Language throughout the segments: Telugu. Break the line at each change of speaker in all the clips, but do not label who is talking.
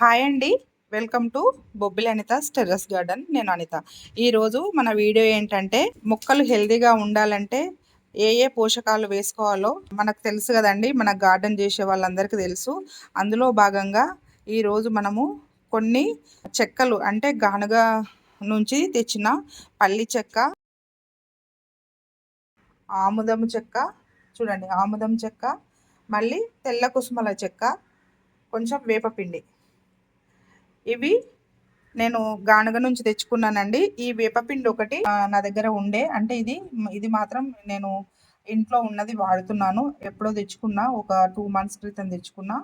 హాయ్ అండి. Welcome to Bobbili Anitha terrace garden. నేను అనిత. ఈరోజు మన వీడియో ఏంటంటే మొక్కలు హెల్దీగా ఉండాలంటే ఏ ఏ పోషకాలు వేసుకోవాలో మనకు తెలుసు కదండి. మన గార్డెన్ చేసే వాళ్ళందరికీ తెలుసు. అందులో భాగంగా ఈరోజు మనము కొన్ని చెక్కలు అంటే గానుగ నుంచి తెచ్చిన పల్లి చెక్క ఆముదం చెక్క చూడండి ఆముదం చెక్క మళ్ళీ తెల్ల కుసుమల చెక్క కొంచెం వేపపిండి. ఇవి నేను గానుగ నుంచి తెచ్చుకున్నానండి. ఈ వేపపిండి ఒకటి నా దగ్గర ఉండే. అంటే ఇది ఇది మాత్రం నేను ఇంట్లో ఉన్నది వాడుతున్నాను. ఎప్పుడో తెచ్చుకున్నా ఒక టూ మంత్స్ క్రితం తెచ్చుకున్నా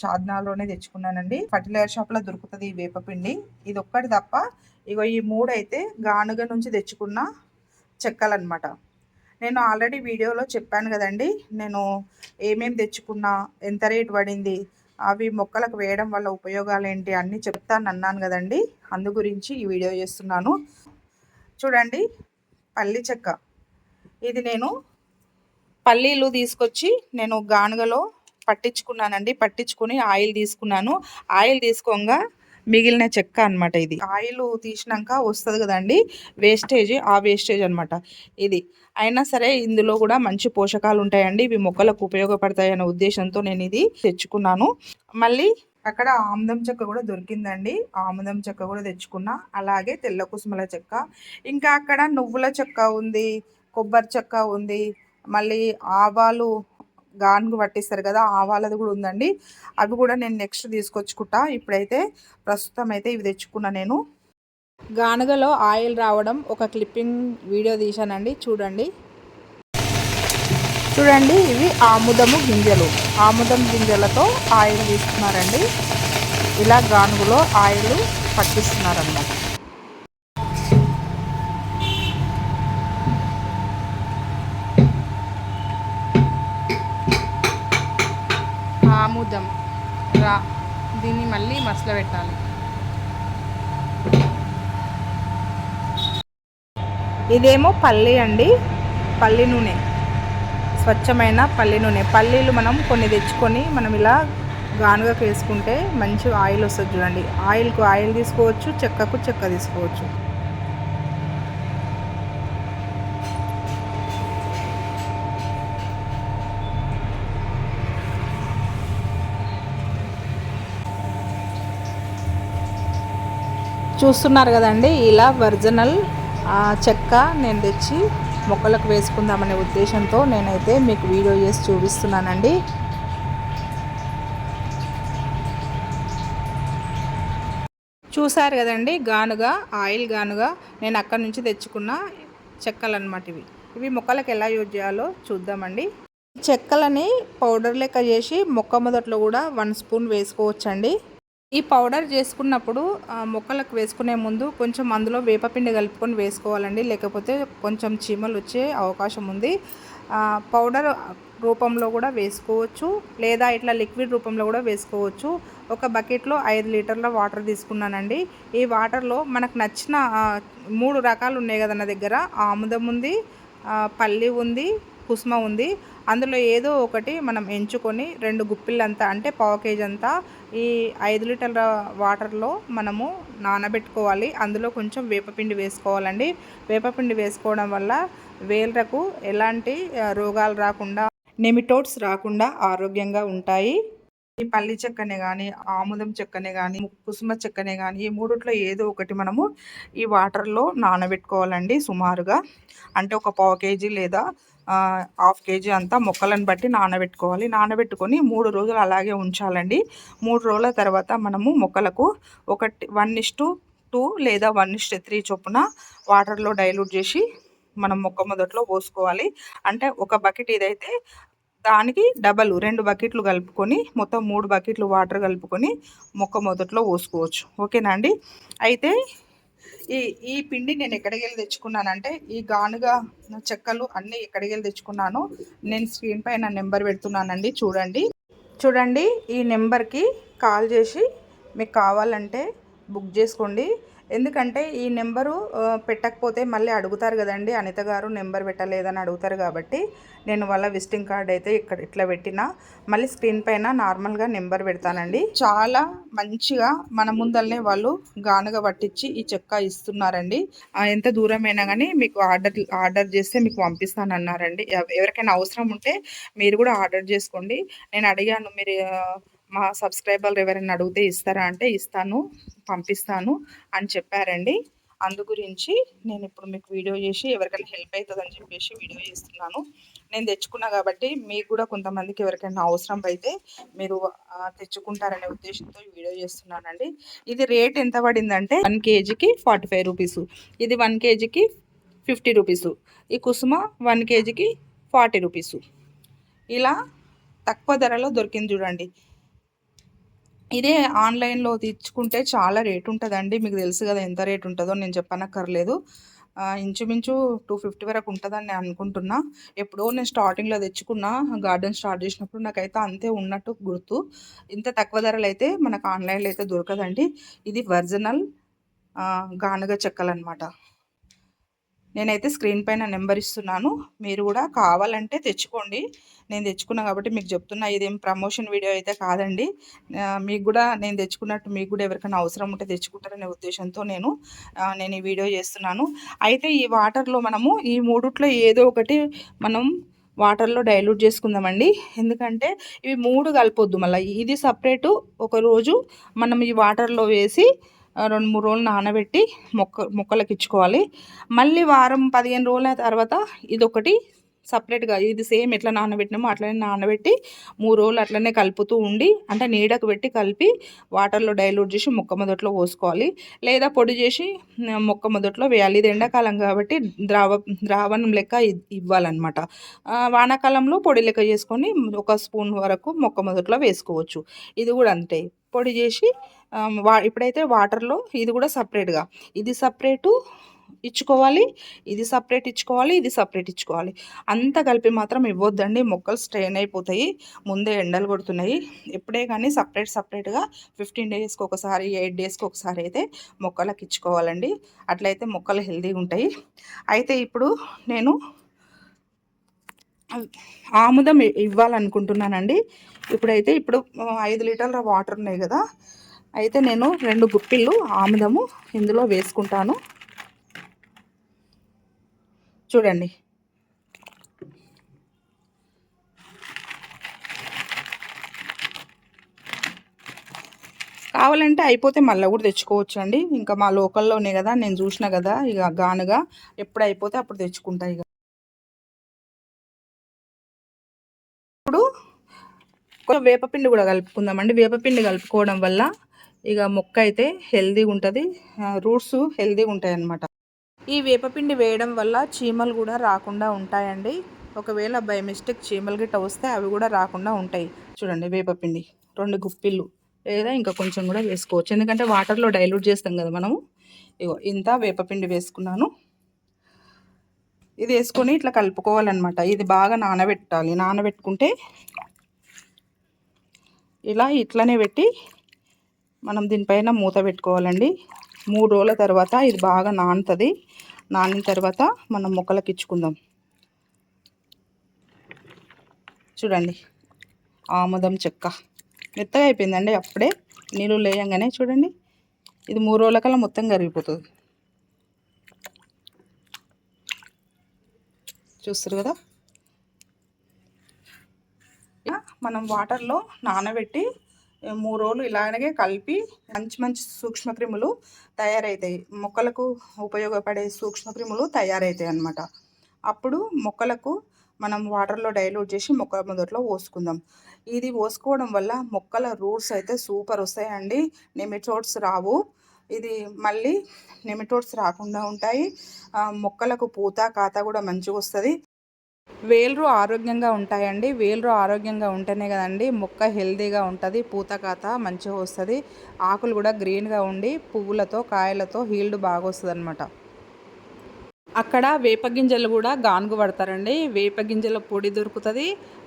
షాద్నాలోనే తెచ్చుకున్నానండి. ఫర్టిలైజర్ షాప్లో దొరుకుతుంది ఈ వేపపిండి ఇది ఒక్కటి తప్ప ఇగో ఈ మూడు అయితే గానుగ నుంచి తెచ్చుకున్న చెక్కలన్నమాట. నేను ఆల్రెడీ వీడియోలో చెప్పాను కదండి నేను ఏమేమి తెచ్చుకున్నా ఎంత రేట్ పడింది అవి మొక్కలకు వేయడం వల్ల ఉపయోగాలు ఏంటి అన్నీ చెప్తాను అన్నాను కదండి. అందు గురించి ఈ వీడియో చేస్తున్నాను. చూడండి పల్లి చెక్క. ఇది నేను పల్లీలు తీసుకొచ్చి నేను గానుగలో పట్టించుకున్నానండి. పట్టించుకుని ఆయిల్ తీసుకున్నాను. ఆయిల్ తీసుకోగా మిగిలిన చెక్క అనమాట ఇది. ఆయిల్ తీసినాక వస్తుంది కదండి వేస్టేజ్ ఆ వేస్టేజ్ అనమాట ఇది. అయినా సరే ఇందులో కూడా మంచి పోషకాలు ఉంటాయండి ఇవి మొక్కలకు ఉపయోగపడతాయి అనే ఉద్దేశంతో నేను ఇది తెచ్చుకున్నాను. మళ్ళీ అక్కడ ఆముదం చెక్క కూడా దొరికిందండి ఆముదం చెక్క కూడా తెచ్చుకున్నా. అలాగే తెల్ల కుసుమల చెక్క ఇంకా అక్కడ నువ్వుల చెక్క ఉంది కొబ్బరి చెక్క ఉంది మళ్ళీ ఆవాలు గానుగు పట్టిస్తారు కదా ఆవాలది కూడా ఉందండి. అవి కూడా నేను నెక్స్ట్ తీసుకొచ్చుకుంటా. ఇప్పుడైతే ప్రస్తుతం అయితే ఇవి తెచ్చుకున్నా నేను. గానుగలో ఆయిల్ రావడం ఒక క్లిప్పింగ్ వీడియో తీశానండి. చూడండి. చూడండి ఇవి ఆముదము గింజలు. ఆముదం గింజలతో ఆయిల్ తీస్తున్నారండి. ఇలా గానుగులో ఆయిల్ పట్టిస్తున్నారన్నమాట. చూద్దాం. రా. దీన్ని మళ్ళీ మసల పెట్టాలి. ఇదేమో పల్లి అండి. పల్లి నూనె. స్వచ్ఛమైన పల్లి నూనె. పల్లీలు మనం కొన్ని తెచ్చుకొని మనం ఇలా గానుగకు వేసుకుంటే మంచి ఆయిల్ వస్తుంది చూడండి. ఆయిల్కు ఆయిల్ తీసుకోవచ్చు చెక్కకు చెక్క తీసుకోవచ్చు. చూస్తున్నారు కదండి. ఇలా ఒరిజినల్ చెక్క నేను తెచ్చి మొక్కలకు వేసుకుందామనే ఉద్దేశంతో నేనైతే మీకు వీడియో చేసి చూపిస్తున్నానండి. చూసారు కదండి గానుగా ఆయిల్ గానుగా నేను అక్కడి నుంచి తెచ్చుకున్న చెక్కలు అనమాట ఇవి. ఇవి మొక్కలకు ఎలా యూజ్ చేయాలో చూద్దామండి. చెక్కలని పౌడర్ లెక్క చేసి మొక్క మొదట్లో కూడా వన్ స్పూన్ వేసుకోవచ్చండి. ఈ పౌడర్ చేసుకున్నప్పుడు మొక్కలకు వేసుకునే ముందు కొంచెం అందులో వేపపిండి కలుపుకొని వేసుకోవాలండి. లేకపోతే కొంచెం చీమలు వచ్చే అవకాశం ఉంది. పౌడర్ రూపంలో కూడా వేసుకోవచ్చు. లేదా ఇట్లా లిక్విడ్ రూపంలో కూడా వేసుకోవచ్చు. ఒక బకెట్లో ఐదు లీటర్ల వాటర్ తీసుకున్నానండి. ఈ వాటర్లో మనకు నచ్చిన మూడు రకాలు ఉన్నాయి కదా నా దగ్గర. ఆముదం ఉంది పల్లి ఉంది కుసుమ ఉంది. అందులో ఏదో ఒకటి మనం ఎంచుకొని రెండు గుప్పిళ్ళంతా అంటే పావు కేజీ అంతా ఈ ఐదు లీటర్ల వాటర్లో మనము నానబెట్టుకోవాలి. అందులో కొంచెం వేపపిండి వేసుకోవాలండి. వేపపిండి వేసుకోవడం వల్ల వేళ్ళకు ఎలాంటి రోగాలు రాకుండా నెమిటోడ్స్ రాకుండా ఆరోగ్యంగా ఉంటాయి. ఈ పల్లి చెక్కనే కానీ ఆముదం చెక్కనే కానీ కుసుమ చెక్కనే కానీ ఈ మూడిట్లో ఏదో ఒకటి మనము ఈ వాటర్లో నానబెట్టుకోవాలండి సుమారుగా. అంటే ఒక పావు కేజీ లేదా హాఫ్ కేజీ అంతా మొక్కలను బట్టి నానబెట్టుకోవాలి. నానబెట్టుకొని మూడు రోజులు అలాగే ఉంచాలండి. మూడు రోజుల తర్వాత మనము మొక్కలకు ఒకటి వన్ ఇస్టు టూ లేదా వన్ ఇస్ట్ త్రీ చొప్పున వాటర్లో డైల్యూట్ చేసి మనం మొక్క మొదట్లో పోసుకోవాలి. అంటే ఒక బకెట్ ఇదైతే దానికి డబల్ రెండు బకెట్లు కలుపుకొని మొత్తం మూడు బకెట్లు వాటర్ కలుపుకొని మొక్క మొదట్లో పోసుకోవచ్చు. ఓకేనా అండి? అయితే ఈ ఈ పిండి నేను ఎక్కడికి వెళ్ళి తెచ్చుకున్నానంటే ఈ గానుగా చెక్కలు అన్నీ ఎక్కడికి వెళ్ళి తెచ్చుకున్నాను. నేను స్క్రీన్ పైన నెంబర్ పెడుతున్నానండి చూడండి. చూడండి ఈ నెంబర్కి కాల్ చేసి మీకు కావాలంటే బుక్ చేసుకోండి. ఎందుకంటే ఈ నెంబరు పెట్టకపోతే మళ్ళీ అడుగుతారు కదండి. అనిత గారు నెంబర్ పెట్టలేదని అడుగుతారు కాబట్టి నేను వాళ్ళ విజిటింగ్ కార్డ్ అయితే ఇక్కడ ఇట్లా పెట్టిన. మళ్ళీ స్క్రీన్ పైన నార్మల్గా నెంబర్ పెడతానండి. చాలా మంచిగా మన ముందల్నే వాళ్ళు గానుగా పట్టించి ఈ చెక్క ఇస్తున్నారండి. ఎంత దూరమైనా కానీ మీకు ఆర్డర్ ఆర్డర్ చేస్తే మీకు పంపిస్తానన్నారండి. ఎవ- ఎవరికైనా అవసరం ఉంటే మీరు కూడా ఆర్డర్ చేసుకోండి. నేను అడిగాను మీరు మా సబ్స్క్రైబర్లు ఎవరైనా అడిగితే ఇస్తారా అంటే ఇస్తాను పంపిస్తాను అని చెప్పారండి. అందు గురించి నేను ఇప్పుడు మీకు వీడియో చేసి ఎవరికైనా హెల్ప్ అవుతుందని చెప్పేసి వీడియో చేస్తున్నాను. నేను తెచ్చుకున్నా కాబట్టి మీకు కూడా కొంతమందికి ఎవరికైనా అవసరం అయితే మీరు తెచ్చుకుంటారనే ఉద్దేశంతో వీడియో చేస్తున్నానండి. ఇది రేట్ ఎంత పడిందంటే వన్ కేజీకి ఫార్టీ ఫైవ్ రూపీస్. ఇది వన్ కేజీకి ఫిఫ్టీ రూపీస్. ఈ కుసుమ వన్ కేజీకి ఫార్టీ రూపీస్. ఇలా తక్కువ ధరలో దొరికింది చూడండి. ఇదే ఆన్లైన్లో తెచ్చుకుంటే చాలా రేట్ ఉంటుందండి. మీకు తెలుసు కదా ఎంత రేట్ ఉంటుందో నేను చెప్పనక్కర్లేదు. ఇంచుమించు టూ ఫిఫ్టీ వరకు ఉంటుందని నేను అనుకుంటున్నా. ఎప్పుడో నేను స్టార్టింగ్లో తెచ్చుకున్నా గార్డెన్ స్టార్ట్ చేసినప్పుడు నాకైతే అంతే ఉన్నట్టు గుర్తు. ఇంత తక్కువ ధరలు అయితే మనకు ఆన్లైన్లో అయితే దొరకదండి. ఇది ఒరిజినల్ గానుగ చెక్కలు అనమాట నేనైతే స్క్రీన్ పైన నెంబర్ ఇస్తున్నాను. మీరు కూడా కావాలంటే తెచ్చుకోండి. నేను తెచ్చుకున్నా కాబట్టి మీకు చెప్తున్నా ఇదేం ప్రమోషన్ వీడియో అయితే కాదండి. మీకు కూడా నేను తెచ్చుకున్నట్టు మీకు కూడా ఎవరికైనా అవసరం ఉంటే తెచ్చుకుంటారనే ఉద్దేశంతో నేను నేను ఈ వీడియో చేస్తున్నాను. అయితే ఈ వాటర్లో మనము ఈ మూడిట్లో ఏదో ఒకటి మనం వాటర్లో డైల్యూట్ చేసుకుందామండి. ఎందుకంటే ఇవి మూడు కలపొద్దు మళ్ళీ. ఇది సపరేటు ఒక రోజు మనం ఈ వాటర్లో వేసి రెండు మూడు రోజులు నానబెట్టి మొక్క మొక్కలకు ఇచ్చుకోవాలి. మళ్ళీ వారం పదిహేను రోజుల తర్వాత ఇదొకటి సపరేట్గా ఇది సేమ్ ఎట్లా నానబెట్టినామో అట్లనే నానబెట్టి మూడు రోజులు అట్లనే కలుపుతూ ఉండి అంటే నీడకు పెట్టి కలిపి వాటర్లో డైల్యూట్ చేసి మొక్క మొదట్లో పోసుకోవాలి. లేదా పొడి చేసి మొక్క మొదట్లో వేయాలి. ఇది ఎండాకాలం కాబట్టి ద్రావ ద్రావణం లెక్క ఇవ్వాలన్నమాట. వానాకాలంలో పొడి లెక్క చేసుకొని ఒక స్పూన్ వరకు మొక్క మొదట్లో వేసుకోవచ్చు. ఇది కూడా అంతే. పొడి చేసి వా ఇప్పుడైతే వాటర్లో ఇది కూడా సపరేట్గా. ఇది సపరేటు ఇచ్చుకోవాలి ఇది సపరేట్ ఇచ్చుకోవాలి ఇది సపరేట్ ఇచ్చుకోవాలి. అంత కలిపి మాత్రం ఇవ్వద్దండి. మొక్కలు స్ట్రెయిన్ అయిపోతాయి ముందే ఎండలు కొడుతున్నాయి. ఎప్పుడే కానీ సపరేట్ సపరేట్గా ఫిఫ్టీన్ డేస్కి ఒకసారి ఎయిట్ డేస్కి ఒకసారి అయితే మొక్కలకు ఇచ్చుకోవాలండి. అట్లయితే మొక్కలు హెల్తీగా ఉంటాయి. అయితే ఇప్పుడు నేను ఆముదం ఇవ్వాలనుకుంటున్నానండి. ఇప్పుడైతే ఇప్పుడు ఐదు లీటర్ల వాటర్ ఉన్నాయి కదా. అయితే నేను రెండు గుప్పిళ్ళు ఆముదము ఇందులో వేసుకుంటాను. చూడండి. కావాలంటే అయిపోతే మళ్ళీ కూడా తెచ్చుకోవచ్చు అండి ఇంకా మా లోకల్లోనే కదా నేను చూసిన కదా ఇక గానుగా. ఎప్పుడు అయిపోతే అప్పుడు తెచ్చుకుంటా ఇక. ఇప్పుడు కొంచెం వేపపిండి కూడా కలుపుకుందామండి. వేపపిండి కలుపుకోవడం వల్ల ఇక మొక్క అయితే హెల్తీగా ఉంటుంది రూట్స్ హెల్తీగా ఉంటాయి అన్నమాట ఈ వేపపిండి వేయడం వల్ల చీమలు కూడా రాకుండా ఉంటాయండి. ఒకవేళ బై మిస్టేక్ చీమలు గిట్ట వస్తే అవి కూడా రాకుండా ఉంటాయి. చూడండి వేపపిండి రెండు గుప్పిళ్ళు లేదా ఇంకా కొంచెం కూడా వేసుకోవచ్చు. ఎందుకంటే వాటర్లో డైల్యూట్ చేస్తాం కదా మనము. ఇగో ఇంత వేపపిండి వేసుకున్నాను. ఇది వేసుకొని ఇట్లా కలుపుకోవాలన్నమాట. ఇది బాగా నానబెట్టాలి. నానబెట్టుకుంటే ఇలా ఇట్లనే పెట్టి మనం దీనిపైన మూత పెట్టుకోవాలండి. మూడు రోజుల తర్వాత ఇది బాగా నానుతుంది. నానిన తర్వాత మనం మొక్కలకి ఇచ్చుకుందాం. చూడండి. ఆముదం చెక్క. మెత్తగా అయిపోయిందండి అప్పుడే. నీళ్ళు లేయంగానే చూడండి. ఇది మూడు రోజులకల్లా మొత్తం కరిగిపోతుంది. చూస్తారు కదా? ఇలా మనం వాటర్లో నానబెట్టి మూడు రోజులు ఇలాగే కలిపి మంచి మంచి సూక్ష్మక్రిములు తయారవుతాయి మొక్కలకు ఉపయోగపడే సూక్ష్మక్రిములు తయారవుతాయి అన్నమాట. అప్పుడు మొక్కలకు మనం వాటర్లో డైల్యూట్ చేసి మొక్క మొదట్లో పోసుకుందాం. ఇది పోసుకోవడం వల్ల మొక్కల రూట్స్ అయితే సూపర్ వస్తాయండి. నెమిటోడ్స్ రావు. ఇది మళ్ళీ నెమిటోడ్స్ రాకుండా ఉంటాయి. మొక్కలకు పూత కాత కూడా మంచిగా వస్తుంది. వేళ్ళు ఆరోగ్యంగా ఉంటాయండి. వేళ్ళు ఆరోగ్యంగా ఉంటేనే కదండి మొక్క హెల్దీగా ఉంటుంది పూత కాత మంచిగా వస్తుంది. ఆకులు కూడా గ్రీన్గా ఉండి పువ్వులతో కాయలతో హీల్డ్ బాగా వస్తుంది అనమాట అక్కడ వేప గింజలు కూడా గానుగు పడతారండి. వేప గింజల పొడి దొరుకుతుంది.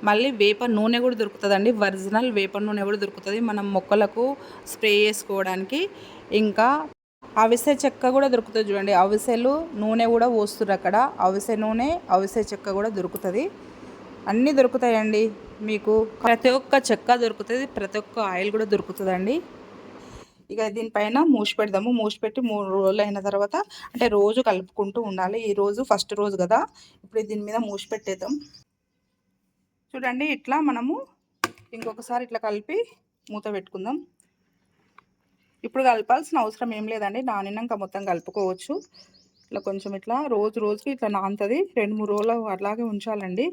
మళ్ళీ వేప నూనె కూడా దొరుకుతుందండి. ఒరిజినల్ వేప నూనె కూడా దొరుకుతుంది. మనం మొక్కలకు స్ప్రే చేసుకోవడానికి. ఇంకా అవిసె చెక్క కూడా దొరుకుతుంది చూడండి. అవిసెలు నూనె కూడా పోస్తున్నారు అక్కడ. అవిసె నూనె అవిసె చెక్క కూడా దొరుకుతుంది. అన్నీ దొరుకుతాయండి మీకు. ప్రతి ఒక్క చెక్క దొరుకుతుంది ప్రతి ఒక్క ఆయిల్ కూడా దొరుకుతుందండి. ఇక దీనిపైన మూసి పెడదాము. మూసి పెట్టి మూడు రోజులు అయిన తర్వాత అంటే రోజు కలుపుకుంటూ ఉండాలి. ఈ రోజు ఫస్ట్ రోజు కదా. ఇప్పుడు దీని మీద మూసి పెట్టేద్దాం. చూడండి ఇట్లా మనము ఇంకొకసారి ఇట్లా కలిపి మూత పెట్టుకుందాం. ఇప్పుడు కలపాల్సిన అవసరం ఏం లేదండి. నానినాక మొత్తం కలుపుకోవచ్చు. ఇట్లా కొంచెం ఇట్లా రోజు రోజుకి ఇట్లా నానుతుంది రెండు మూడు రోజులు అట్లాగే ఉంచాలండి.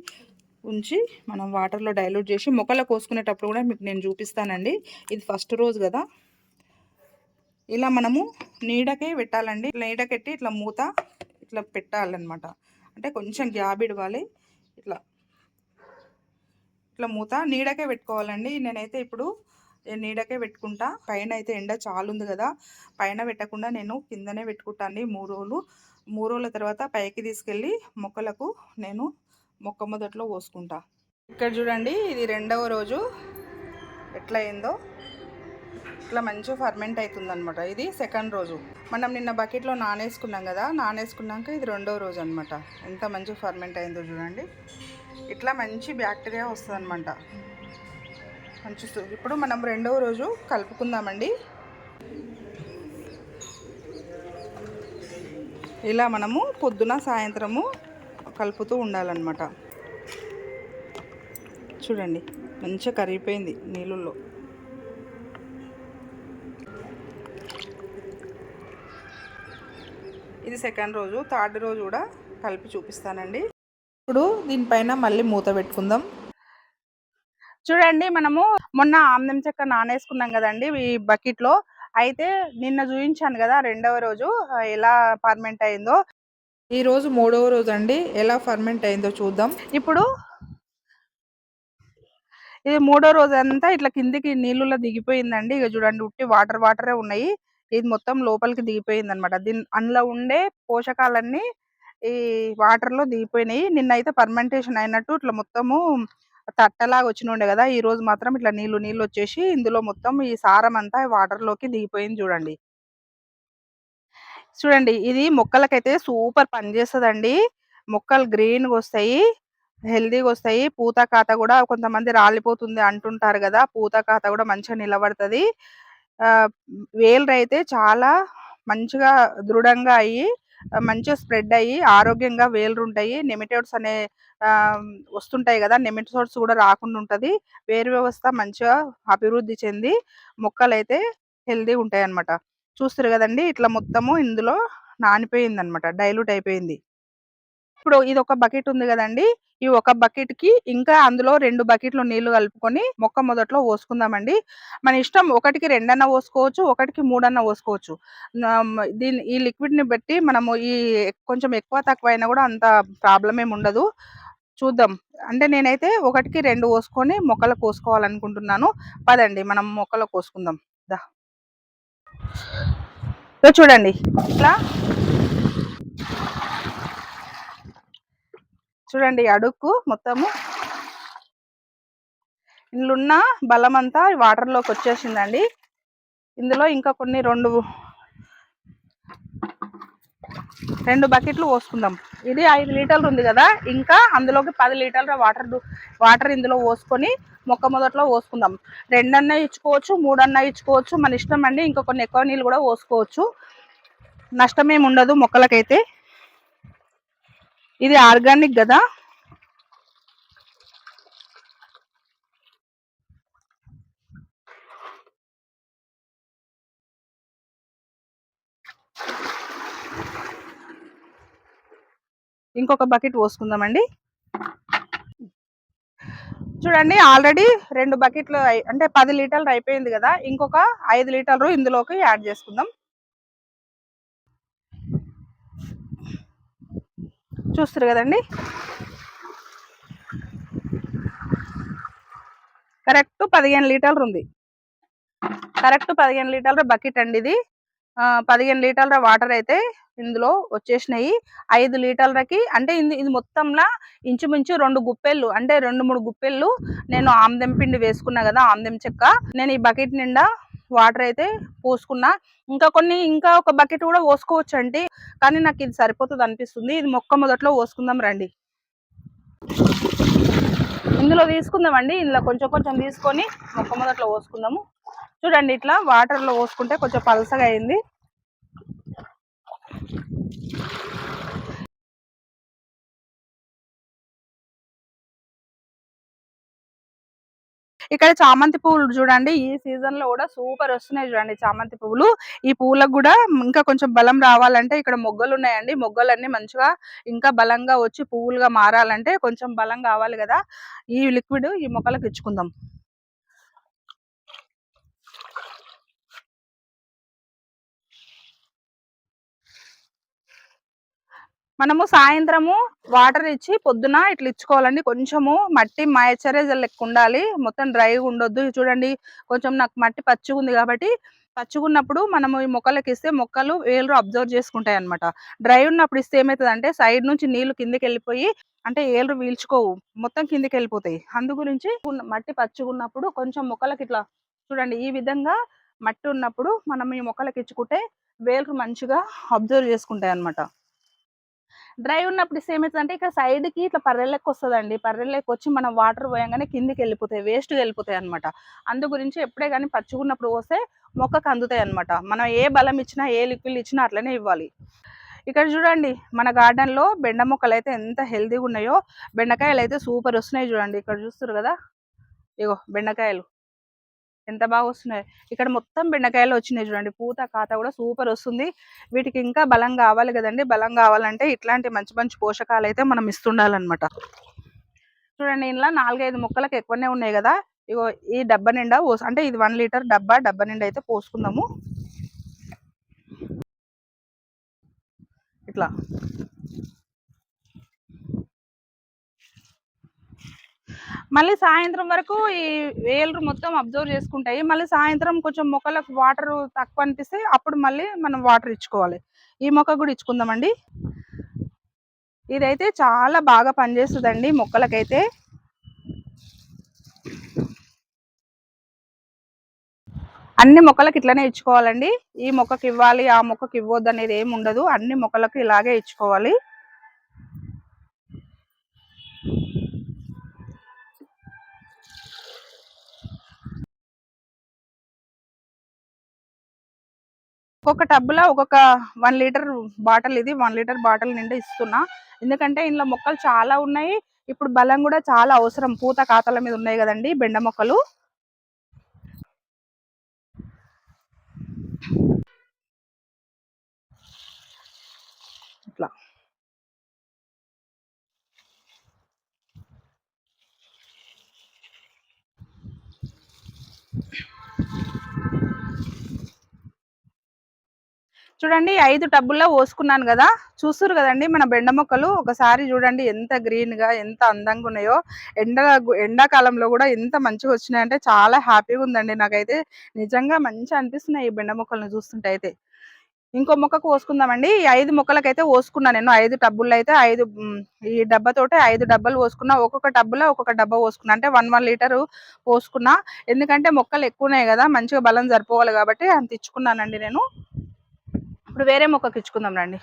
ఉంచి మనం వాటర్లో డైల్యూట్ చేసి మొక్కలు కోసుకునేటప్పుడు కూడా మీకు నేను చూపిస్తానండి. ఇది ఫస్ట్ రోజు కదా. ఇలా మనము నీడకే పెట్టాలండి. నీడకెట్టి ఇట్లా మూత ఇట్లా పెట్టాలన్నమాట. అంటే కొంచెం గ్యాబ్ ఇవ్వాలి. ఇట్లా. ఇట్లా మూత నీడకే పెట్టుకోవాలండి. నేనైతే ఇప్పుడు నీడకే పెట్టుకుంటా. పైన అయితే ఎండ చాలా ఉంది కదా. పైన పెట్టకుండా నేను కిందనే పెట్టుకుంటాను మూడు రోజులు మూడు రోజుల తర్వాత పైకి తీసుకెళ్ళి మొక్కలకు నేను మొక్క మొదట్లో పోసుకుంటా. ఇక్కడ చూడండి ఇది రెండవ రోజు. ఎట్లా అయిందో ఇట్లా మంచిగా ఫర్మెంట్ అవుతుందనమాట ఇది సెకండ్ రోజు. మనం నిన్న బకెట్లో నానేసుకున్నాం కదా. నానేసుకున్నాక ఇది రెండవ రోజు అనమాట ఎంత మంచి ఫర్మెంట్ అయిందో చూడండి. ఇట్లా మంచి బ్యాక్టీరియా వస్తుంది అనమాట మంచి ఇప్పుడు మనం రెండవ రోజు కలుపుకుందామండి. ఇలా మనము పొద్దున సాయంత్రము కలుపుతూ ఉండాలన్నమాట. చూడండి మంచిగా కరిగిపోయింది నీళ్ళల్లో. ఇది సెకండ్ రోజు థర్డ్ రోజు కూడా కలిపి చూపిస్తానండి. ఇప్పుడు దీనిపైన మళ్ళీ మూత పెట్టుకుందాం. చూడండి మనము మొన్న ఆమ్దం చెక్క నానేసుకున్నాం కదండి ఈ బకెట్లో. అయితే నిన్న చూపించాను కదా రెండవ రోజు ఎలా పర్మెంట్ అయిందో. ఈ రోజు మూడవ రోజు అండి. ఎలా ఫర్మెంట్ అయిందో చూద్దాం. ఇప్పుడు ఇది మూడో రోజు అంతా ఇట్లా కిందికి నీళ్ళలో దిగిపోయిందండి. ఇక చూడండి ఉట్టి వాటర్ వాటరే ఉన్నాయి. ఇది మొత్తం లోపలికి దిగిపోయింది అనమాట దీని అందులో ఉండే పోషకాలన్నీ ఈ వాటర్లో దిగిపోయినాయి. నిన్న అయితే పర్మెంటేషన్ అయినట్టు ఇట్లా మొత్తము తట్టలాగా వచ్చిన ఉండే కదా ఈ రోజు మాత్రం ఇట్లా నీళ్ళు నీళ్ళు వచ్చేసి ఇందులో మొత్తం ఈ సారం అంతా వాటర్లోకి దిగిపోయింది చూడండి. చూడండి ఇది మొక్కలకైతే సూపర్ పనిచేస్తుందండి. మొక్కలు గ్రీన్గా వస్తాయి హెల్దీగా వస్తాయి. పూత కాత కూడా కొంతమంది రాలిపోతుంది అంటుంటారు కదా పూత కాత కూడా మంచిగా నిలబడుతుంది. వేలు అయితే చాలా మంచిగా దృఢంగా అయ్యి మంచిగా స్ప్రెడ్ అయ్యి ఆరోగ్యంగా వేలు ఉంటాయి నెమిటోడ్స్ అనే వస్తుంటాయి కదా నెమిటోడ్స్ కూడా రాకుండా ఉంటుంది. వేరు వ్యవస్థ మంచిగా అభివృద్ధి చెంది మొక్కలు అయితే హెల్దీ ఉంటాయి అన్నమాట చూస్తారు కదండి ఇట్లా మొత్తము ఇందులో నానిపోయింది అనమాట డైల్యూట్ అయిపోయింది. ఇప్పుడు ఇది ఒక బకెట్ ఉంది కదండి. ఈ ఒక బకెట్కి ఇంకా అందులో రెండు బకెట్లు నీళ్ళు కలుపుకొని మొక్క మొదట్లో పోసుకుందామండి. మన ఇష్టం ఒకటికి రెండన్న పోసుకోవచ్చు ఒకటికి మూడన్న పోసుకోవచ్చు. దీని ఈ లిక్విడ్ని బట్టి మనము ఈ కొంచెం ఎక్కువ తక్కువ అయినా కూడా అంత ప్రాబ్లం ఏమి ఉండదు. చూద్దాం. అంటే నేనైతే ఒకటికి రెండు పోసుకొని మొక్కలు కోసుకోవాలనుకుంటున్నాను. పదండి మనం మొక్కలు కోసుకుందాం. దా. చూడండి. ఇట్లా చూడండి అడుక్కు మొత్తము. ఇందులో బలం అంతా వాటర్లోకి వచ్చేసిందండి ఇందులో ఇంకా కొన్ని రెండు రెండు బకెట్లు పోసుకుందాం. ఇది ఐదు లీటర్లు ఉంది కదా ఇంకా అందులోకి పది లీటర్ల వాటర్ వాటర్ ఇందులో పోసుకొని మొక్క మొదట్లో పోసుకుందాం. రెండన్నా ఇచ్చుకోవచ్చు మూడన్నా ఇచ్చుకోవచ్చు మన ఇష్టం అండి ఇంకా కొన్ని ఎక్కువ నీళ్ళు కూడా పోసుకోవచ్చు. నష్టమేమి ఉండదు మొక్కలకైతే. ఇది ఆర్గానిక్ కదా? ఇంకొక బకెట్ పోసుకుందామండి. చూడండి ఆల్రెడీ రెండు బకెట్లు అంటే పది లీటర్లు అయిపోయింది కదా? ఇంకొక ఐదు లీటర్లు ఇందులోకి యాడ్ చేసుకుందాం. చూస్తారు కదండి? కరెక్ట్ పదిహేను లీటర్లు ఉంది. కరెక్ట్ పదిహేను లీటర్ల బకెట్ అండి ఇది. పదిహేను లీటర్ల వాటర్ అయితే ఇందులో వచ్చేసినాయి. ఐదు లీటర్లకి అంటే ఇది ఇది మొత్తంలా ఇంచుమించు రెండు గుప్పెళ్ళు అంటే రెండు మూడు గుప్పెళ్ళు నేను ఆమ్దెం పిండి వేసుకున్నా కదా ఆమ్దెం చెక్క. నేను ఈ బకెట్ నిండా వాటర్ అయితే పోసుకున్నా. ఇంకా కొన్ని ఇంకా ఒక బకెట్ కూడా పోసుకోవచ్చు అండి కానీ నాకు ఇది సరిపోతుంది అనిపిస్తుంది. ఇది మొక్క మొదట్లో పోసుకుందాం రండి. ఇందులో తీసుకుందామండి. ఇందులో కొంచెం కొంచెం తీసుకొని మొక్క మొదట్లో పోసుకుందాము. చూడండి ఇట్లా వాటర్లో పోసుకుంటే కొంచెం పలసగా అయింది. ఇక్కడ చామంతి పువ్వులు చూడండి ఈ సీజన్లో కూడా సూపర్ వస్తున్నాయి చూడండి చామంతి పువ్వులు. ఈ పువ్వులకు కూడా ఇంకా కొంచెం బలం రావాలంటే ఇక్కడ మొగ్గలు ఉన్నాయండి. మొగ్గలన్నీ మంచిగా ఇంకా బలంగా వచ్చి పువ్వులుగా మారాలంటే కొంచెం బలం కావాలి కదా. ఈ లిక్విడ్ ఈ మొక్కలకు ఇచ్చుకుందాం. మనము సాయంత్రము వాటర్ ఇచ్చి పొద్దున ఇట్లా ఇచ్చుకోవాలండి. కొంచెము మట్టి మాయిశ్చరైజర్ లెక్క ఉండాలి. మొత్తం డ్రైగా ఉండొద్దు. చూడండి కొంచెం నాకు మట్టి పచ్చిగా ఉంది కాబట్టి పచ్చుకున్నప్పుడు మనము ఈ మొక్కలకి ఇస్తే మొక్కలు వేలు అబ్జర్వ్ చేసుకుంటాయి అనమాట డ్రై ఉన్నప్పుడు ఇస్తే ఏమవుతుంది అంటే సైడ్ నుంచి నీళ్ళు కిందకి వెళ్ళిపోయి అంటే ఏళ్ళు వీల్చుకోవు. మొత్తం కిందికి వెళ్ళిపోతాయి అందు గురించి మట్టి పచ్చుకున్నప్పుడు కొంచెం మొక్కలకి ఇట్లా చూడండి ఈ విధంగా మట్టి ఉన్నప్పుడు మనం ఈ మొక్కలకి ఇచ్చుకుంటే వేలు మంచిగా అబ్జర్వ్ చేసుకుంటాయి అనమాట డ్రై ఉన్నప్పుడు సేమ్ అంటే ఇక్కడ సైడ్కి ఇట్లా ఇట్లా పర్రెలెక్క వస్తుందండి. పర్రెలెక్క వచ్చి మనం వాటర్ పోయంగానే కిందికి వెళ్ళిపోతాయి వేస్ట్గా వెళ్ళిపోతాయి అనమాట అందు గురించి ఎప్పుడే కానీ పచ్చుకున్నప్పుడు పోస్తే మొక్కకు అందుతాయి అనమాట మనం ఏ బలం ఇచ్చినా ఏ లిక్విడ్ ఇచ్చినా అట్లనే ఇవ్వాలి. ఇక్కడ చూడండి మన గార్డెన్లో బెండ మొక్కలు అయితే ఎంత హెల్తీగా ఉన్నాయో బెండకాయలు అయితే సూపర్ వస్తున్నాయి చూడండి. ఇక్కడ చూస్తారు కదా? ఇగో బెండకాయలు. ఎంత బాగా వస్తున్నాయి. ఇక్కడ మొత్తం బెండకాయలు వచ్చినాయి చూడండి. పూత కాత కూడా సూపర్ వస్తుంది. వీటికి ఇంకా బలం కావాలి కదండి. బలం కావాలంటే ఇట్లాంటి మంచి మంచి పోషకాలు అయితే మనం ఇస్తుండాలన్నమాట. చూడండి ఇంట్లో నాలుగైదు మొక్కలకు ఎక్కువనే ఉన్నాయి కదా. ఇగో ఈ డబ్బా నిండా అంటే ఇది వన్ లీటర్ డబ్బా డబ్బా నిండా అయితే పోసుకుందాము. ఇట్లా. మళ్ళీ సాయంత్రం వరకు ఈ వేలు మొత్తం అబ్జర్వ్ చేసుకుంటాయి. మళ్ళీ సాయంత్రం కొంచెం మొక్కలకు వాటర్ తక్కువ అనిపిస్తే అప్పుడు మళ్ళీ మనం వాటర్ ఇచ్చుకోవాలి. ఈ మొక్క కూడా ఇచ్చుకుందామండి. ఇదైతే చాలా బాగా పనిచేస్తుందండి మొక్కలకైతే. అన్ని మొక్కలకు ఇట్లనే ఇచ్చుకోవాలండి. ఈ మొక్కకి ఇవ్వాలి ఆ మొక్కకి ఇవ్వద్దు అనేది ఏమి ఉండదు అన్ని మొక్కలకు ఇలాగే ఇచ్చుకోవాలి. ఒక్కొక్క టబ్లో ఒక్కొక్క వన్ లీటర్ బాటిల్ ఇది వన్ లీటర్ బాటిల్ నిండా ఇస్తున్నా. ఎందుకంటే ఇందులో మొక్కలు చాలా ఉన్నాయి. ఇప్పుడు బలం కూడా చాలా అవసరం. పూత కాతల మీద ఉన్నాయి కదండి బెండ మొక్కలు ఇట్లా చూడండి ఐదు టబ్బుల్లో పోసుకున్నాను కదా. చూస్తురు కదండి మన బెండ మొక్కలు. ఒకసారి చూడండి ఎంత గ్రీన్గా ఎంత అందంగా ఉన్నాయో. ఎండ ఎండాకాలంలో కూడా ఎంత మంచిగా వచ్చినాయంటే చాలా హ్యాపీగా ఉందండి. నాకైతే నిజంగా మంచిగా అనిపిస్తున్నాయి ఈ బెండ మొక్కలను చూస్తుంటే అయితే. ఇంకో మొక్కకు పోసుకుందామండి. ఈ ఐదు మొక్కలకైతే పోసుకున్నా నేను. ఐదు టబ్బుల్లో అయితే ఐదు ఈ డబ్బాతోటి ఐదు డబ్బాలు పోసుకున్నా. ఒక్కొక్క టబ్బులో ఒక్కొక్క డబ్బా పోసుకున్నా. అంటే వన్ వన్ లీటర్ పోసుకున్నా. ఎందుకంటే మొక్కలు ఎక్కువ ఉన్నాయి కదా మంచిగా బలం సరిపోవాలి కాబట్టి అంత ఇచ్చుకున్నానండి నేను. ఇప్పుడు వేరే మొక్కకి ఇచ్చుకుందాం రండి.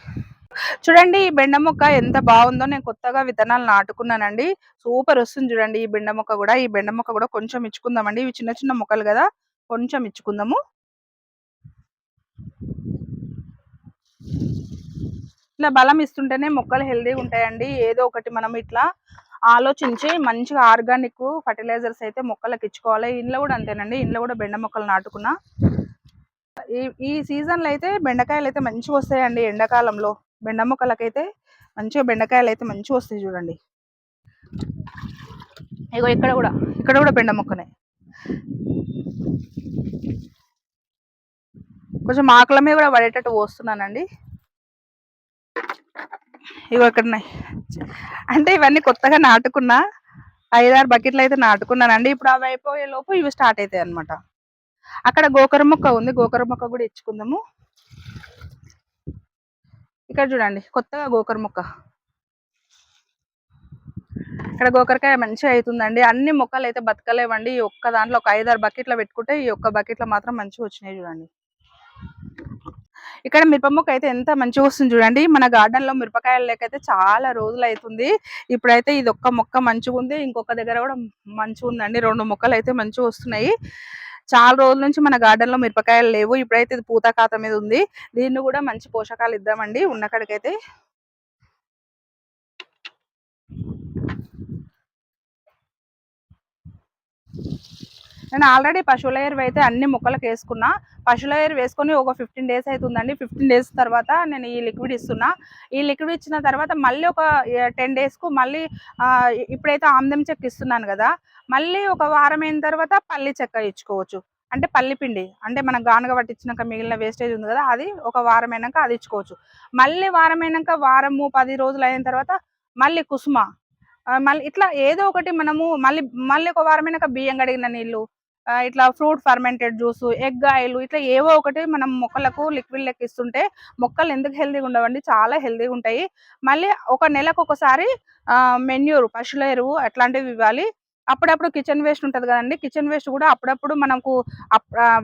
చూడండి ఈ బెండ మొక్క ఎంత బాగుందో నేను కొత్తగా విత్తనాలు నాటుకున్నానండి. సూపర్ వస్తుంది చూడండి ఈ బెండ మొక్క కూడా. ఈ బెండ మొక్క కూడా కొంచెం ఇచ్చుకుందామండి. ఇవి చిన్న చిన్న మొక్కలు కదా కొంచెం ఇచ్చుకుందాము. ఇట్లా బలం ఇస్తుంటేనే మొక్కలు హెల్దీగా ఉంటాయండి. ఏదో ఒకటి మనం ఇట్లా ఆలోచించి మంచిగా ఆర్గానిక్ ఫర్టిలైజర్స్ అయితే మొక్కలకు ఇచ్చుకోవాలి. ఇంట్లో కూడా అంతేనండి. ఇంట్లో కూడా బెండ మొక్కలు నాటుకున్నా. ఈ ఈ సీజన్లో అయితే బెండకాయలు అయితే మంచిగా వస్తాయండి ఎండాకాలంలో. బెండ మొక్కలకైతే మంచిగా బెండకాయలు అయితే మంచిగా వస్తాయి చూడండి. ఇగో ఇక్కడ కూడా ఇక్కడ కూడా బెండ మొక్కనే. కొంచెం ఆకుల మీద కూడా పడేటట్టు పోస్తున్నానండి. ఇగో ఇక్కడ అంటే ఇవన్నీ కొత్తగా నాటుకున్నా ఐదారు బకెట్లు అయితే నాటుకున్నానండి. ఇప్పుడు అవి అయిపోయే లోపు ఇవి స్టార్ట్ అవుతాయి అనమాట అక్కడ గోకర మొక్క ఉంది. గోకర మొక్క కూడా ఇచ్చుకుందాము. ఇక్కడ చూడండి కొత్తగా గోకర మొక్క.
ఇక్కడ గోకరకాయ మంచిగా అవుతుందండి అన్ని మొక్కలు అయితే బతకలేవండి. ఈ ఒక్క దాంట్లో ఒక ఐదారు బకెట్లో పెట్టుకుంటే ఈ ఒక్క బకెట్లో మాత్రం మంచిగా వచ్చినాయి చూడండి. ఇక్కడ మిరప మొక్క అయితే ఎంత మంచిగా వస్తుంది చూడండి. మన గార్డెన్లో మిరపకాయలు లేకైతే చాలా రోజులు అవుతుంది. ఇప్పుడైతే ఇది ఒక్క మొక్క మంచిగా ఉంది. ఇంకొక దగ్గర కూడా మంచిగా ఉందండి. రెండు మొక్కలు అయితే మంచిగా వస్తున్నాయి. చాలా రోజుల నుంచి మన గార్డెన్లో మిరపకాయలు లేవు. ఇప్పుడైతే ఇది పూత ఖాత మీద ఉంది. దీన్ని కూడా మంచి పోషకాలు ఇద్దామండి. ఉన్నక్కడికైతే నేను ఆల్రెడీ పశువుల ఎరువు అయితే అన్ని మొక్కలకు వేసుకున్నా. పశువుల ఎరువు వేసుకొని ఒక ఫిఫ్టీన్ డేస్ అవుతుందండి ఫిఫ్టీన్ డేస్ తర్వాత నేను ఈ లిక్విడ్ ఇస్తున్నా. ఈ లిక్విడ్ ఇచ్చిన తర్వాత మళ్ళీ ఒక టెన్ డేస్కు మళ్ళీ ఇప్పుడైతే ఆమ్దం చెక్క ఇస్తున్నాను కదా. మళ్ళీ ఒక వారం అయిన తర్వాత పల్లి చెక్క ఇచ్చుకోవచ్చు. అంటే పల్లిపిండి అంటే మనం గానుగ పట్టించినాక మిగిలిన వేస్టేజ్ ఉంది కదా అది ఒక వారం అయినాక అది ఇచ్చుకోవచ్చు. మళ్ళీ వారం అయినాక వారము పది రోజులు అయిన తర్వాత మళ్ళీ కుసుమ. మళ్ళీ ఇట్లా ఏదో ఒకటి మనము మళ్ళీ మళ్ళీ ఒక వారం అయినాక బియ్యం కడిగిన నీళ్ళు ఇట్లా fruit fermented juice egg oil ఇట్లా ఏవో ఒకటి మనం మొక్కలకు లిక్విడ్ లెక్క ఇస్తుంటే మొక్కలు ఎందుకు హెల్తీగా ఉండవండి? చాలా హెల్దీగా ఉంటాయి. మళ్ళీ ఒక నెలకు ఒకసారి మెన్యూర్ పశువుల ఎరువు అట్లాంటివి ఇవ్వాలి. అప్పుడప్పుడు కిచెన్ వేస్ట్ ఉంటుంది కదండి. కిచెన్ వేస్ట్ కూడా అప్పుడప్పుడు మనకు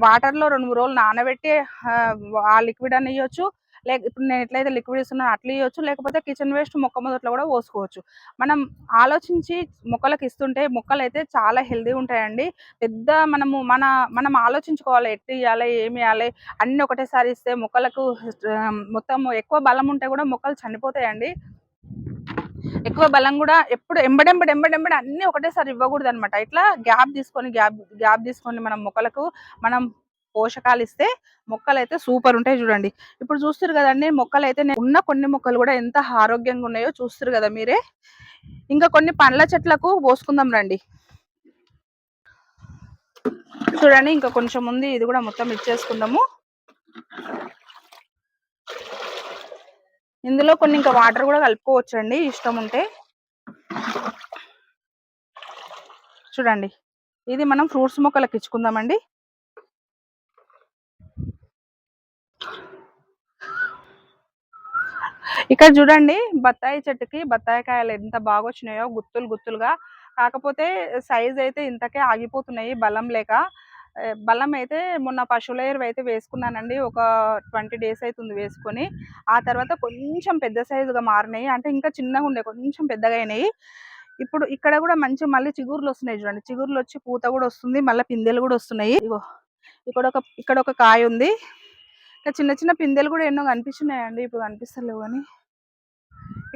వాటర్లో రెండు మూడు రోజులు నానబెట్టి ఆ, ఆ లిక్విడ్ అని ఇవ్వచ్చు లేక ఇప్పుడు నేను ఎట్లయితే లిక్విడ్ ఇస్తున్నాను అట్లా ఇవ్వచ్చు లేకపోతే కిచెన్ వేస్ట్ మొక్క మొదట్లో కూడా పోసుకోవచ్చు. మనం ఆలోచించి మొక్కలకు ఇస్తుంటే మొక్కలు అయితే చాలా హెల్దీ ఉంటాయండి. పెద్ద మనము మన మనం ఆలోచించుకోవాలి. ఎట్టి ఇవ్వాలి ఏమి ఇవ్వాలి అన్ని ఒకటేసారి ఇస్తే మొక్కలకు మొత్తం ఎక్కువ బలం ఉంటే కూడా మొక్కలు చనిపోతాయండి. ఎక్కువ బలం కూడా ఎప్పుడు ఎంబడెంబడి ఎంబడెంబడి అన్ని ఒకటేసారి ఇవ్వకూడదు అనమాట ఇట్లా గ్యాప్ తీసుకొని గ్యాప్ గ్యాప్ తీసుకొని మనం మొక్కలకు మనం పోషకాలు ఇస్తే మొక్కలు అయితే సూపర్ ఉంటాయి చూడండి. ఇప్పుడు చూస్తారు కదండి మొక్కలు అయితే నేను ఉన్న కొన్ని మొక్కలు కూడా ఎంత ఆరోగ్యంగా ఉన్నాయో చూస్తారు కదా మీరే. ఇంకా కొన్ని పండ్ల చెట్లకు పోసుకుందాం రండి. చూడండి ఇంకా కొంచెం ఉంది ఇది కూడా మొత్తం ఇచ్చేసుకుందాము. ఇందులో కొన్ని ఇంకా వాటర్ కూడా కలుపుకోవచ్చు అండి ఇష్టం ఉంటే. చూడండి ఇది మనం ఫ్రూట్స్ మొక్కలకు ఇచ్చుకుందామండి. ఇక్కడ చూడండి బత్తాయి చెట్టుకి బత్తాయి కాయలు ఎంత బాగా వచ్చినాయో గుత్తులు గుత్తులుగా. కాకపోతే సైజ్ అయితే ఇంతకే ఆగిపోతున్నాయి బలం లేక. బలం అయితే మొన్న పశువుల ఎరువు అయితే వేసుకున్నానండి ఒక ట్వంటీ డేస్ అవుతుంది వేసుకొని. ఆ తర్వాత కొంచెం పెద్ద సైజుగా మారినాయి అంటే ఇంకా చిన్నగా ఉండే కొంచెం పెద్దగా అయినాయి. ఇప్పుడు ఇక్కడ కూడా మంచి మళ్ళీ చిగుర్లు వస్తున్నాయి చూడండి చిగుర్లు వచ్చి పూత కూడా వస్తుంది మళ్ళీ పిందెలు కూడా వస్తున్నాయి. ఇగో ఇక్కడ ఒక ఇక్కడ ఒక కాయ ఉంది. ఇట్లా చిన్న చిన్న పిందెలు కూడా ఎన్నో కనిపిస్తున్నాయండి. ఇప్పుడు కనిపిస్తలేవు కానీ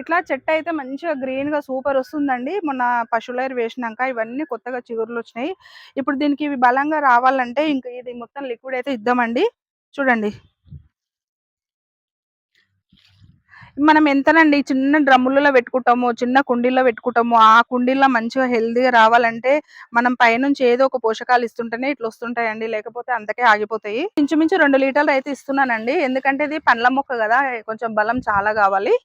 ఇట్లా చెట్టు అయితే మంచిగా గ్రీన్గా సూపర్ వస్తుందండి. మొన్న పశువుల ఎరువు వేసినాక ఇవన్నీ కొత్తగా చిగురులు వచ్చినాయి. ఇప్పుడు దీనికి ఇవి బలంగా రావాలంటే ఇంకా ఇది మొత్తం లిక్విడ్ అయితే ఇద్దామండి. చూడండి. మనం ఎంతనండి చిన్న డ్రమ్ములలో పెట్టుకుంటాము చిన్న కుండీల్లో పెట్టుకుంటాము ఆ కుండీల్లో మంచిగా హెల్దీగా రావాలంటే మనం పైనుంచి ఏదో ఒక పోషకాలు ఇస్తుంటేనే ఇట్లా వస్తుంటాయండి. లేకపోతే అంతకే ఆగిపోతాయి. ఇంచుమించు రెండు లీటర్లు అయితే ఇస్తున్నానండి. ఎందుకంటే ఇది పండ్ల మొక్క కదా కొంచెం బలం చాలా కావాలి.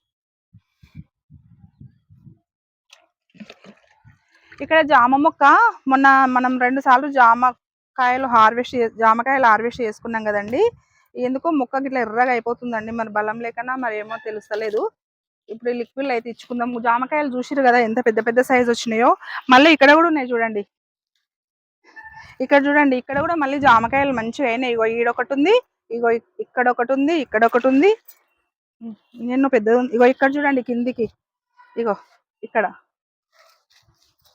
ఇక్కడ జామ మొక్క మొన్న మనం రెండు సార్లు జామకాయలు హార్వెస్ట్ జామకాయలు హార్వెస్ట్ చేసుకున్నాం కదండి. ఎందుకో మొక్క ఇట్లా ఎర్రగా అయిపోతుందండి. మరి బలం లేకనా మరి ఏమో తెలుస్తలేదు. ఇప్పుడు ఈ లిక్విడ్ అయితే ఇచ్చుకుందాం. జామకాయలు చూసిరు కదా ఎంత పెద్ద పెద్ద సైజ్ వచ్చినాయో. మళ్ళీ ఇక్కడ కూడా ఉన్నాయి చూడండి. ఇక్కడ చూడండి ఇక్కడ కూడా మళ్ళీ జామకాయలు మంచిగా అయినాయి. ఇగో ఈడొకటి ఉంది ఇగో ఇక్కడ ఒకటి ఉంది ఇక్కడ ఒకటి ఉంది. నేను పెద్ద ఇగో ఇక్కడ చూడండి కిందికి. ఇగో ఇక్కడ.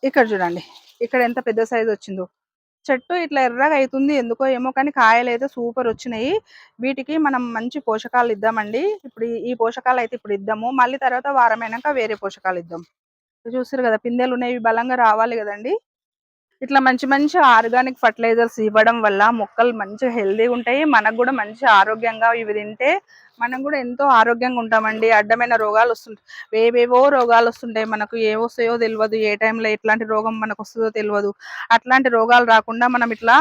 ఇక్కడ చూడండి. ఇక్కడ ఎంత పెద్ద సైజ్ వచ్చిందో. చెట్టు ఇట్లా ఎర్రగా అవుతుంది ఎందుకో ఏమో కానీ కాయలు అయితే సూపర్ వచ్చినాయి. వీటికి మనం మంచి పోషకాలు ఇద్దామండి. ఇప్పుడు ఈ- పోషకాలు అయితే ఇప్పుడు ఇద్దాము. మళ్ళీ తర్వాత వారం అయినాక వేరే పోషకాలు ఇద్దాం. చూస్తారు కదా పిందెలు ఉన్నాయి బలంగా రావాలి కదండి. ఇట్లా మంచి మంచి ఆర్గానిక్ ఫర్టిలైజర్స్ ఇవ్వడం వల్ల మొక్కలు మంచి హెల్దీగా ఉంటాయి. మనకు కూడా మంచి ఆరోగ్యంగా ఇవి తింటే మనం కూడా ఎంతో ఆరోగ్యంగా ఉంటామండి. అడ్డమైన రోగాలు వస్తుంటాయి ఏవేవో రోగాలు వస్తుంటాయి. మనకు ఏ వస్తాయో తెలియదు ఏ టైంలో ఎట్లాంటి రోగం మనకు వస్తుందో తెలియదు అట్లాంటి రోగాలు రాకుండా మనం ఇట్లా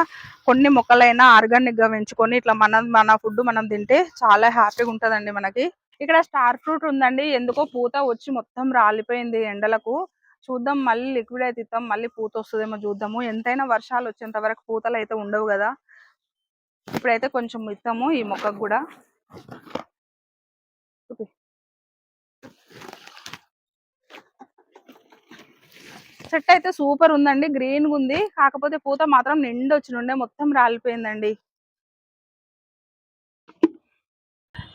కొన్ని మొక్కలైనా ఆర్గానిక్గా పెంచుకొని ఇట్లా మన మన ఫుడ్ మనం తింటే చాలా హ్యాపీగా ఉంటదండి మనకి. ఇక్కడ స్టార్ ఫ్రూట్ ఉందండి. ఎందుకో పూత వచ్చి మొత్తం రాలిపోయింది ఎండలకు. చూద్దాం మళ్ళీ లిక్విడ్ అయితే ఇద్దాం మళ్ళీ పూత వస్తుందేమో చూద్దాము. ఎంతైనా వర్షాలు వచ్చేంత వరకు పూతలు అయితే ఉండవు కదా. ఇప్పుడైతే కొంచెం ఇస్తాము ఈ మొక్కకు కూడా. చెట్టు అయితే సూపర్ ఉందండి. గ్రీన్గా ఉంది. కాకపోతే పూత మాత్రం నిండు వచ్చినుండే మొత్తం రాలిపోయిందండి.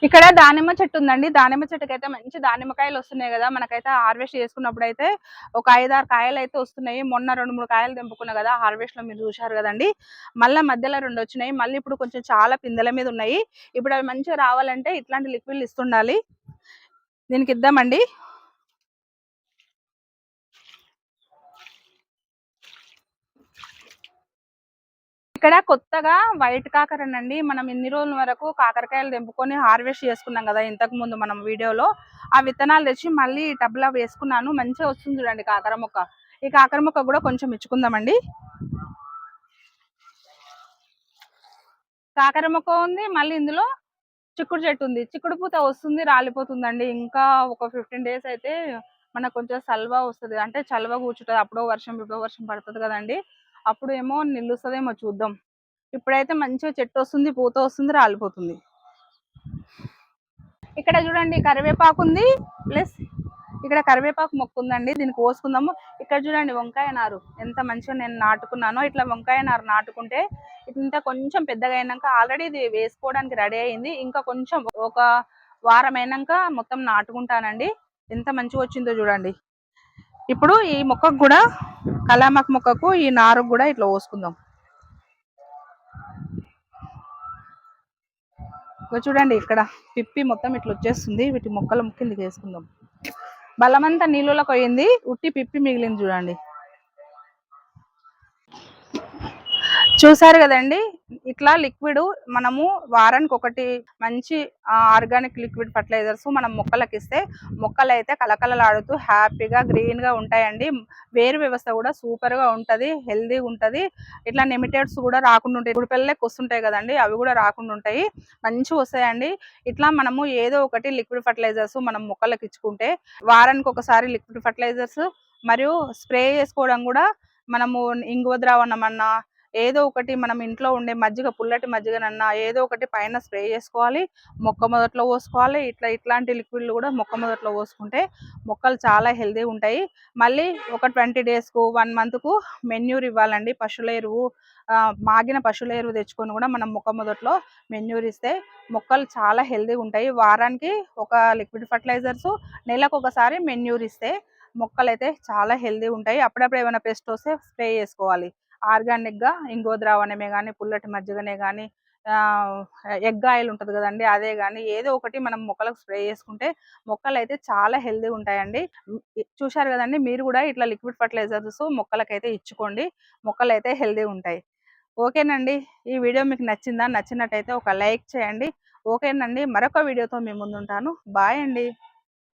ఇక్కడ దానిమ్మ చెట్టు ఉందండి. దానిమ్మ చెట్టుకి అయితే మంచి దానిమ్మకాయలు వస్తున్నాయి కదా. మనకైతే హార్వెస్ట్ చేసుకున్నప్పుడు అయితే ఒక ఐదారు కాయలు అయితే వస్తున్నాయి. మొన్న రెండు మూడు కాయలు తెంపుకున్నా కదా హార్వెస్ట్లో మీరు చూశారు కదండి. మళ్ళీ మధ్యలో రెండు వచ్చినాయి. మళ్ళీ ఇప్పుడు కొంచెం చాలా పిందెల మీద ఉన్నాయి. ఇప్పుడు అవి మంచిగా రావాలంటే ఇట్లాంటి లిక్విడ్లు ఇస్తుండాలి. దీనికి ఇద్దామండి. ఇక్కడ కొత్తగా వైట్ కాకర అండి మనం ఇన్ని రోజుల వరకు కాకరకాయలు తెంపుకొని హార్వెస్ట్ చేసుకున్నాం కదా ఇంతకు ముందు మనం వీడియోలో. ఆ విత్తనాలు తెచ్చి మళ్ళీ ఈ టబ్లో వేసుకున్నాను. మంచిగా వస్తుంది చూడండి కాకర మొక్క. ఈ కాకర మొక్క కూడా కొంచెం ఇచ్చుకుందామండి. కాకర మొక్క ఉంది మళ్ళీ ఇందులో చిక్కుడు చెట్టు ఉంది. చిక్కుడు పూత వస్తుంది రాలిపోతుందండి. ఇంకా ఒక ఫిఫ్టీన్ డేస్ అయితే మనకు కొంచెం సల్వా వస్తుంది. అంటే చల్వ కూర్చుంటుంది. అప్పుడో వర్షం ఇప్పుడో వర్షం పడుతుంది కదండి. అప్పుడు ఏమో నిల్లుస్తుందేమో చూద్దాం. ఇప్పుడైతే మంచిగా చెట్టు వస్తుంది పూత వస్తుంది రాలిపోతుంది. ఇక్కడ చూడండి కరివేపాకు ఉంది ప్లస్ ఇక్కడ కరివేపాకు మొక్క ఉందండి దీన్ని కోసుకుందాము. ఇక్కడ చూడండి వంకాయ నారు ఎంత మంచిగా నేను నాటుకున్నానో ఇట్లా వంకాయ నారు నాటుకుంటే ఇంత కొంచెం పెద్దగా అయినాక ఆల్రెడీ ఇది వేసుకోవడానికి రెడీ అయింది. ఇంకా కొంచెం ఒక వారం అయినాక మొత్తం నాటుకుంటానండి. ఎంత మంచిగా వచ్చిందో చూడండి. ఇప్పుడు ఈ మొక్కకు కూడా కలామాక్ మొక్కకు ఈ నారు కూడా ఇట్లా పోసుకుందాం. చూడండి ఇక్కడ పిప్పి మొత్తం ఇట్లా వచ్చేస్తుంది. వీటి మొక్కల కిందకి వేసుకుందాం. బలమంతా నీళ్ళలోకి పోయింది ఉట్టి పిప్పి మిగిలింది చూడండి. చూసారు కదండి? ఇట్లా లిక్విడ్ మనము వారానికి ఒకటి మంచి ఆర్గానిక్ లిక్విడ్ ఫర్టిలైజర్స్ మనం మొక్కలకు ఇస్తే మొక్కలు అయితే కలకలలాడుతూ హ్యాపీగా గ్రీన్గా ఉంటాయండి. వేరు వ్యవస్థ కూడా సూపర్గా ఉంటుంది హెల్దీగా ఉంటుంది. ఇట్లా నెమిటెడ్స్ కూడా రాకుండా ఉంటాయి. ఇప్పుడు పిల్లలకి వస్తుంటాయి కదండి అవి కూడా రాకుండా ఉంటాయి. మంచిగా వస్తాయండి. ఇట్లా మనము ఏదో ఒకటి లిక్విడ్ ఫర్టిలైజర్స్ మనం మొక్కలకు ఇచ్చుకుంటే వారానికి ఒకసారి లిక్విడ్ ఫర్టిలైజర్స్ మరియు స్ప్రే చేసుకోవడం కూడా మనము ఇంగువ ద్రావణం అన్నా ఏదో ఒకటి మనం ఇంట్లో ఉండే మజ్జిగ పుల్లటి మజ్జిగనన్నా ఏదో ఒకటి పైన స్ప్రే చేసుకోవాలి. మొక్క మొదట్లో పోసుకోవాలి. ఇట్లా ఇట్లాంటి లిక్విడ్లు కూడా మొక్క మొదట్లో పోసుకుంటే మొక్కలు చాలా హెల్దీ ఉంటాయి. మళ్ళీ ఒక ట్వంటీ డేస్కు వన్ మంత్కు మెన్యూర్ ఇవ్వాలండి. పశువుల ఎరువు మాగిన పశువుల ఎరువు తెచ్చుకొని కూడా మనం మొక్క మొదట్లో మెన్యూర్ ఇస్తే మొక్కలు చాలా హెల్దీగా ఉంటాయి. వారానికి ఒక లిక్విడ్ ఫర్టిలైజర్స్ నెలకు ఒకసారి మెన్యూర్ ఇస్తే మొక్కలు అయితే చాలా హెల్దీ ఉంటాయి. అప్పుడప్పుడు ఏమైనా పెస్ట్ వస్తే స్ప్రే చేసుకోవాలి. ఆర్గానిక్గా ఇంగో ద్రావణమే కానీ పుల్లటి మజ్జిగనే కానీ ఎగ్ ఆయిల్ ఉంటుంది కదండి అదే కానీ ఏదో ఒకటి మనం మొక్కలకు స్ప్రే చేసుకుంటే మొక్కలు అయితే చాలా హెల్దీ ఉంటాయండి. చూశారు కదండి మీరు కూడా ఇట్లా లిక్విడ్ ఫర్టిలైజర్స్ మొక్కలకైతే ఇచ్చుకోండి మొక్కలు అయితే హెల్దీ ఉంటాయి. ఓకేనండి ఈ వీడియో మీకు నచ్చిందా నచ్చినట్టయితే ఒక లైక్ చేయండి. ఓకేనండి మరొక వీడియోతో మీ ముందుంటాను. బాయ్ అండి.